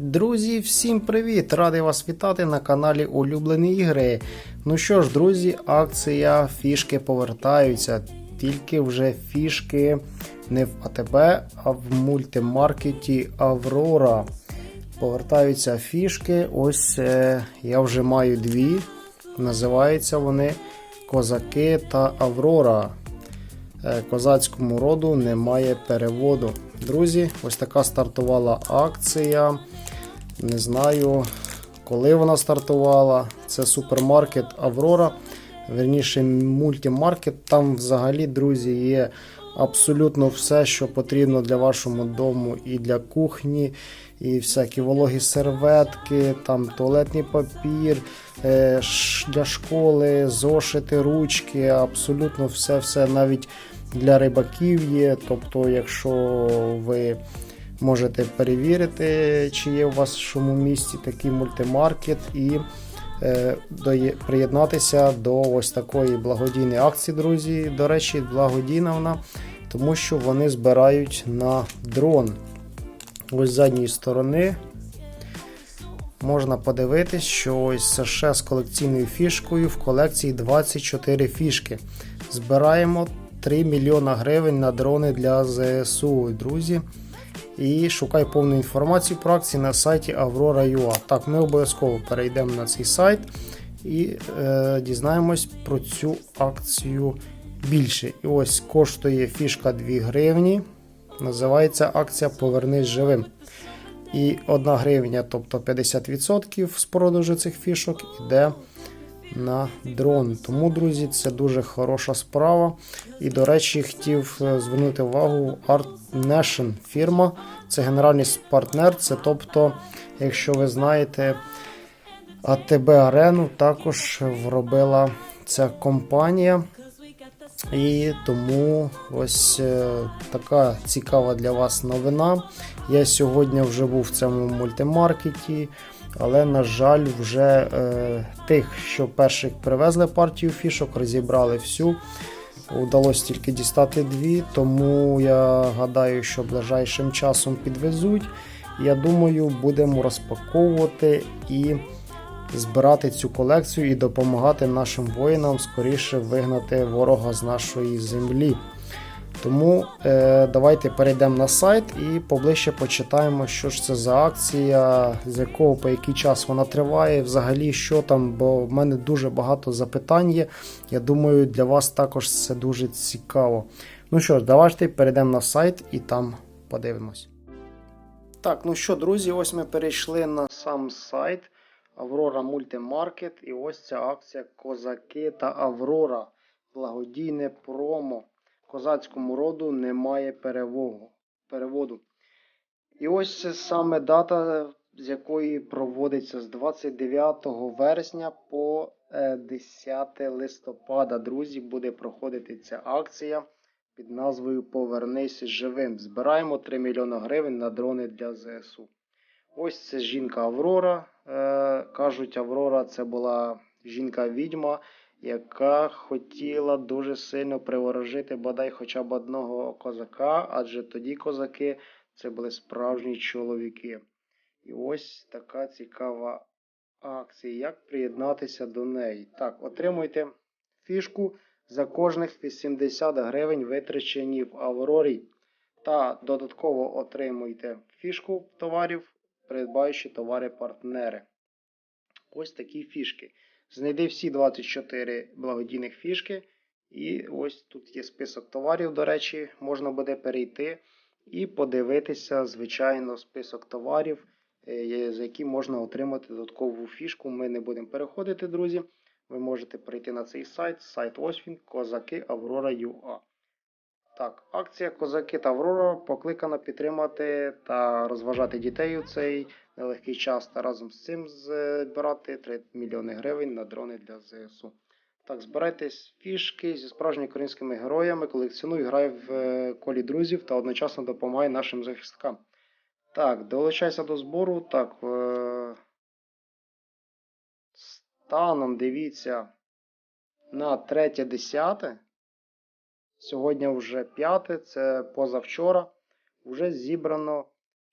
Друзі, всім привіт! Радий вас вітати на каналі Улюблені ігри. Ну що ж, друзі, акція фішки повертаються. Тільки вже фішки не в АТБ, а в мультимаркеті Аврора. Повертаються фішки. Ось е, я вже маю дві. Називаються вони Козаки та Аврора. Е, Козацькому роду немає переводу. Друзі, ось така стартувала акція. Не знаю, коли вона стартувала. Це супермаркет Аврора. Верніше, мультимаркет. Там взагалі, друзі, є абсолютно все, що потрібно для вашого дому і для кухні, і всякі вологі серветки, там туалетний папір е, для школи, зошити, ручки, абсолютно все-все навіть для рибаків є. Тобто, якщо ви можете перевірити, чи є у вашому місті такий мультимаркет і е, приєднатися до ось такої благодійної акції, друзі. До речі, благодійна вона, тому що вони збирають на дрон. Ось з задньої сторони можна подивитись, що ось США з колекційною фішкою в колекції 24 фішки. Збираємо 3 мільйона гривень на дрони для ЗСУ, друзі. І шукай повну інформацію про акції на сайті Aurora.ua. Так, ми обов'язково перейдемо на цей сайт і е, дізнаємось про цю акцію більше. І ось коштує фішка 2 гривні. Називається акція Повернись живим. І 1 гривня, тобто 50% з продажу цих фішок, йде на дрон. Тому, друзі, це дуже хороша справа. І, до речі, хотів е, звернути увагу Art Nation фірма. Це генеральний партнер. Це тобто, якщо ви знаєте, АТБ Арену також вробила ця компанія. І тому ось е, така цікава для вас новина. Я сьогодні вже був в цьому мультимаркеті, але, на жаль, вже е, тих, що перших привезли партію фішок, розібрали всю. Удалось тільки дістати дві, тому я гадаю, що ближайшим часом підвезуть. Я думаю, будемо розпаковувати і збирати цю колекцію і допомагати нашим воїнам скоріше вигнати ворога з нашої землі. Тому е, давайте перейдемо на сайт і поближче почитаємо, що ж це за акція, з якого по який час вона триває, взагалі що там, бо в мене дуже багато запитань є. Я думаю, для вас також це дуже цікаво. Ну що ж, давайте перейдемо на сайт і там подивимось. Так, ну що, друзі, ось ми перейшли на сам сайт Аврора Мультимаркет. І ось ця акція Козаки та Аврора. Благодійне промо. Козацькому роду немає переводу. І ось це саме дата, з якої проводиться з 29 вересня по е, 10 листопада. Друзі, буде проходити ця акція під назвою Повернись живим. Збираємо 3 мільйони гривень на дрони для ЗСУ. Ось це жінка Аврора. Е, кажуть, Аврора це була жінка-відьма, яка хотіла дуже сильно приворожити бодай хоча б одного козака, адже тоді козаки це були справжні чоловіки. І ось така цікава акція. Як приєднатися до неї? Так, отримуйте фішку за кожних 80 гривень, витрачені в Аврорі. Та додатково отримуйте фішку товарів, придбаючи товари-партнери. Ось такі фішки. Знайди всі 24 благодійних фішки. І ось тут є список товарів, до речі, можна буде перейти і подивитися, звичайно, список товарів, е, за які можна отримати додаткову фішку. Ми не будемо переходити, друзі. Ви можете перейти на цей сайт, сайт ось він, Козаки Аврора.ua. Так, акція Козаки та Аврора покликана підтримати та розважати дітей у цей нелегкий час та разом з цим збирати 3 мільйони гривень на дрони для ЗСУ. Так, збирайтесь фішки зі справжніми українськими героями, колекціонуй, грай в е, колі друзів та одночасно допомагай нашим захисникам. Так, долучайся до збору. Так, е, станом дивіться на 3.10. Сьогодні вже 5, це позавчора. Вже зібрано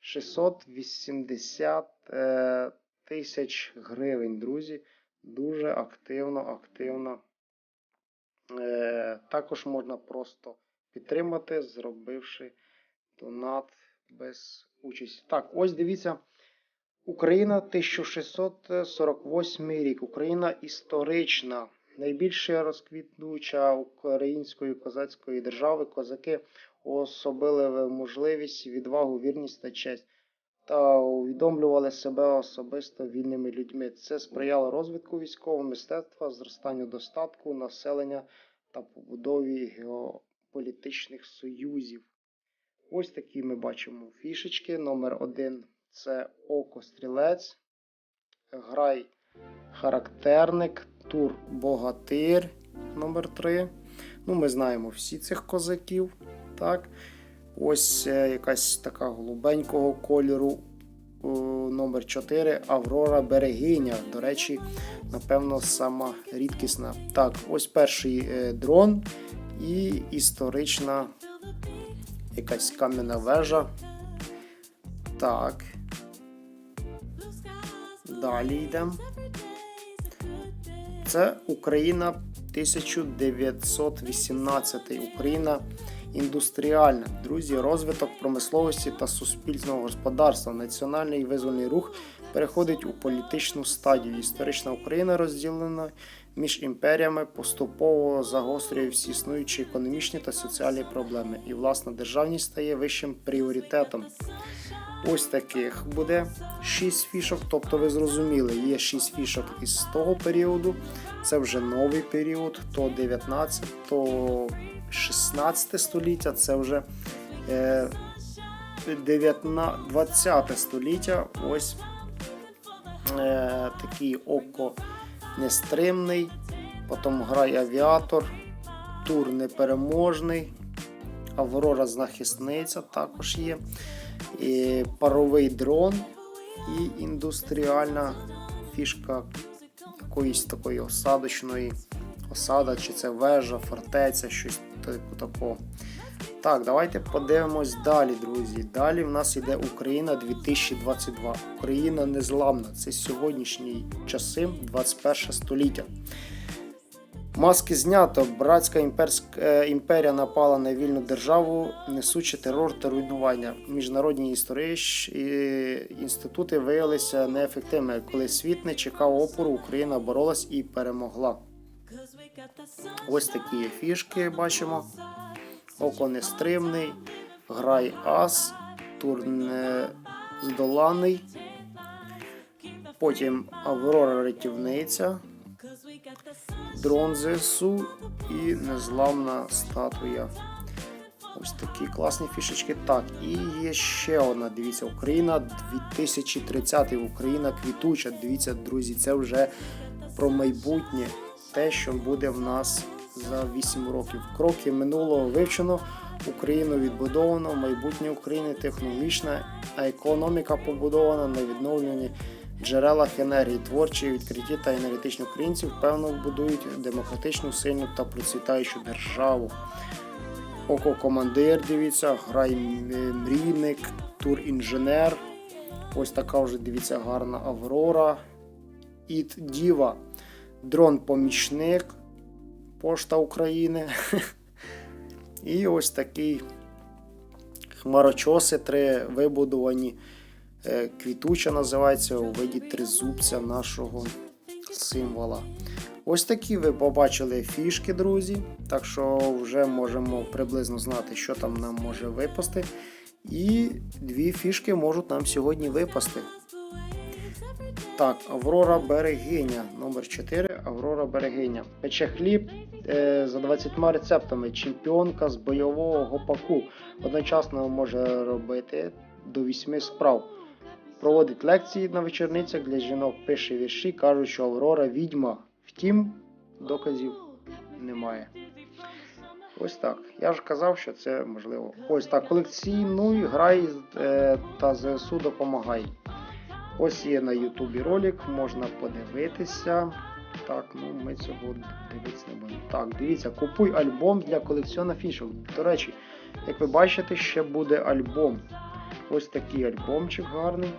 680 е, тисяч гривень, друзі. Дуже активно, активно. Е, також можна просто підтримати, зробивши донат без участі. Так, ось дивіться. Україна 1648 рік. Україна історична. Найбільше розквітнуча української козацької держави. Козаки особили можливість, відвагу, вірність та честь та усвідомлювали себе особисто вільними людьми. Це сприяло розвитку військового мистецтва, зростанню достатку населення та побудові геополітичних союзів. Ось такі ми бачимо фішечки. Номер один це Око Стрілець. Грай Характерник, Тур Богатир номер 3 Ну, Ми знаємо всі цих козаків. Так. Ось е, якась така голубенького кольору. о, Номер 4 Аврора Берегиня. До речі, напевно, сама рідкісна. Так, ось перший е, дрон і історична якась кам'яна вежа. Так. Далі йдемо. Це Україна 1918. Україна індустріальна. Друзі, розвиток промисловості та суспільного господарства. Національний визвольний рух переходить у політичну стадію. Історична Україна розділена між імперіями, поступово загострює всі існуючі економічні та соціальні проблеми. І власна державність стає вищим пріоритетом. Ось таких буде 6 фішок. Тобто, ви зрозуміли, є 6 фішок із того періоду. Це вже новий період, то 19, то 16 століття, це вже е, 19, 20 століття. Ось е, такий око нестримний. Потім грає авіатор, тур непереможний, Аврора захисниця також є. І паровий дрон. І індустріальна фішка якоїсь такої осадочної. Осада, чи це вежа, фортеця, щось типу такого. Так, давайте подивимось далі, друзі. Далі в нас йде Україна 2022. Україна незламна. Це сьогоднішні часи, 21 століття. Маски знято. Братська імперська е, імперія напала на вільну державу, несучи терор та руйнування. Міжнародні історичні інститути виявилися неефективними. Коли світ не чекав опору, Україна боролась і перемогла. Ось такі фішки бачимо. Око нестримний, грай ас, тур не здоланий. Потім Аврора рятівниця дрон ЗСУ і незламна статуя. Ось такі класні фішечки. Так, і є ще одна. Дивіться, Україна 2030. Україна квітуча. Дивіться, друзі, це вже про майбутнє. Те, що буде в нас за 8 років. Кроки минулого вивчено. Україну відбудовано, майбутнє України технологічна, а економіка побудована на відновленні джерелах енергії, творчі, відкриті та енергетичні українці впевнено будують демократичну, сильну та процвітаючу державу. Око командир, дивіться, грай мрійник, тур інженер. Ось така вже дивіться гарна Аврора. Іт Діва, дрон-помічник, Пошта України. І ось такий хмарочоси, три вибудовані. Е, квітуча називається у виді тризубця нашого символа. Ось такі ви побачили фішки, друзі. Так що вже можемо приблизно знати, що там нам може випасти. І дві фішки можуть нам сьогодні випасти. Так, Аврора Берегиня. Номер 4 Аврора Берегиня. Пече хліб е, за 20 рецептами. Чемпіонка з бойового гопаку. Одночасно може робити до 8 справ. Проводить лекції на вечорницях для жінок, пише вірші, кажуть, що Аврора відьма. Втім, доказів немає. Ось так. Я ж казав, що це можливо. Ось так. Колекційнуй, грай е, та ЗСУ допомагай. Ось є на Ютубі ролик, можна подивитися. Так, ну ми цього дивитися не будемо. Так, дивіться, купуй альбом для колекціона фішок. До речі, як ви бачите, ще буде альбом. Ось такий альбомчик гарний.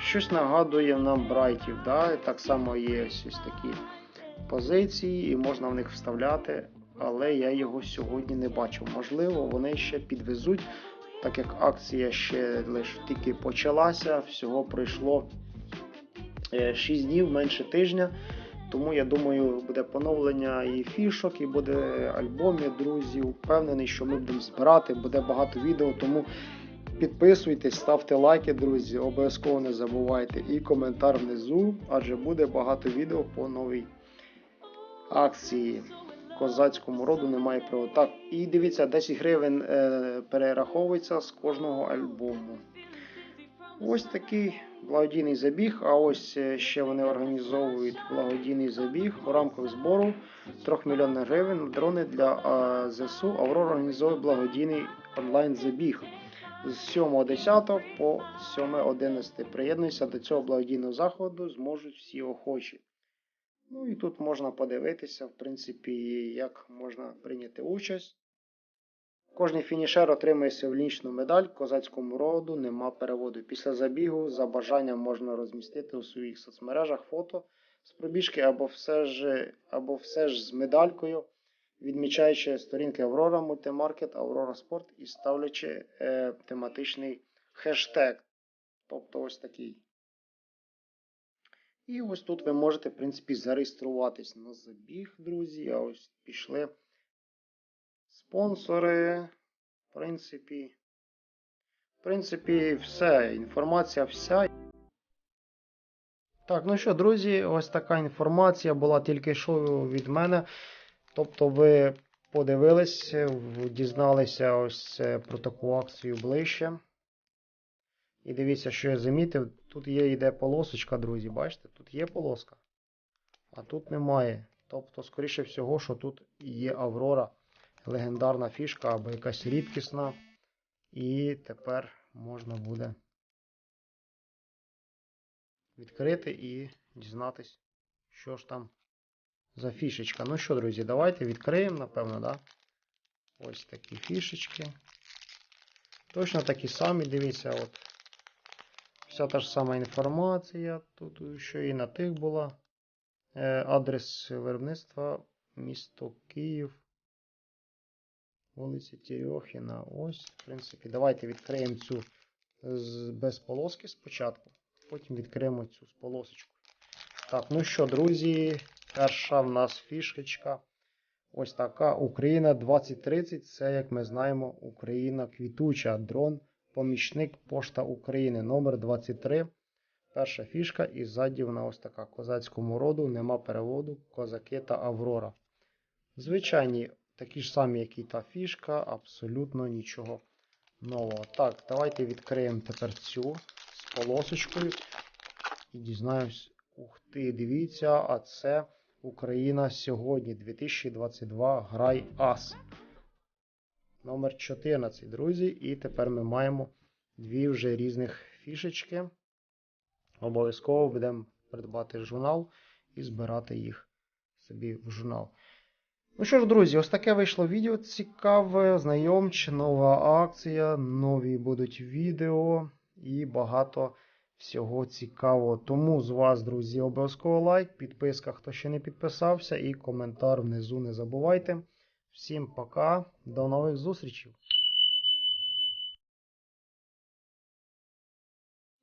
Щось нагадує нам брайтів, да? так само є ось, ось такі позиції, і можна в них вставляти, але я його сьогодні не бачив. Можливо, вони ще підвезуть, так як акція ще лише тільки почалася, всього пройшло 6 днів, менше тижня. Тому я думаю, буде поновлення і фішок, і буде альбомів, друзі. Впевнений, що ми будемо збирати, буде багато відео. Тому підписуйтесь, ставте лайки, друзі. Обов'язково не забувайте і коментар внизу, адже буде багато відео по новій акції. Козацькому роду немає приводу. Так, і дивіться, 10 гривень е, перераховується з кожного альбому. Ось такий благодійний забіг. А ось е, ще вони організовують благодійний забіг у рамках збору 3 мільйонів гривень дрони для ЗСУ. Аврора організовує благодійний онлайн забіг з 7.10 по 7.11. Приєднуйся до цього благодійного заходу, зможуть всі охочі. Ну і тут можна подивитися, в принципі, як можна прийняти участь. Кожний фінішер отримує символічну медаль козацькому роду, нема переводу. Після забігу за бажанням можна розмістити у своїх соцмережах фото з пробіжки або все ж, або все ж з медалькою, відмічаючи сторінки Аврора Мультимаркет, Аврора Спорт і ставлячи е, тематичний хештег. Тобто ось такий. І ось тут ви можете, в принципі, зареєструватись на забіг, друзі. А ось пішли спонсори. В принципі, в принципі, все. Інформація вся. Так, ну що, друзі, ось така інформація була тільки що від мене. Тобто, ви подивились, дізналися ось е, про таку акцію ближче. І дивіться, що я замітив. Тут є йде полосочка, друзі. Бачите? Тут є полоска, а тут немає. Тобто, скоріше всього, що тут є Аврора, легендарна фішка або якась рідкісна. І тепер можна буде відкрити і дізнатись, що ж там за фішечка. Ну що, друзі, давайте відкриємо, напевно, да? Ось такі фішечки. Точно такі самі, дивіться, от. Вся та ж сама інформація. Тут що і на тих була. Е, адрес виробництва місто Київ. Вулиця Терехіна. Ось, в принципі, давайте відкриємо цю без полоски спочатку. Потім відкриємо цю з полосочкою. Так, ну що, друзі, перша в нас фішечка. Ось така Україна 2030. Це, як ми знаємо, Україна квітуча. Дрон. Помічник Пошта України номер 23 Перша фішка і ззаді вона ось така. Козацькому роду нема переводу, козаки та Аврора. Звичайні, такі ж самі, як і та фішка, абсолютно нічого нового. Так, давайте відкриємо тепер цю з полосочкою. І дізнаємось, ух ти, дивіться, а це Україна сьогодні 2022 Грай Ас номер 14, друзі. І тепер ми маємо дві вже різних фішечки. Обов'язково будемо придбати журнал і збирати їх собі в журнал. Ну що ж, друзі, ось таке вийшло відео цікаве, знайомче, нова акція, нові будуть відео і багато всього цікавого. Тому з вас, друзі, обов'язково лайк, підписка, хто ще не підписався, і коментар внизу не забувайте. Всім пока, до нових зустрічей!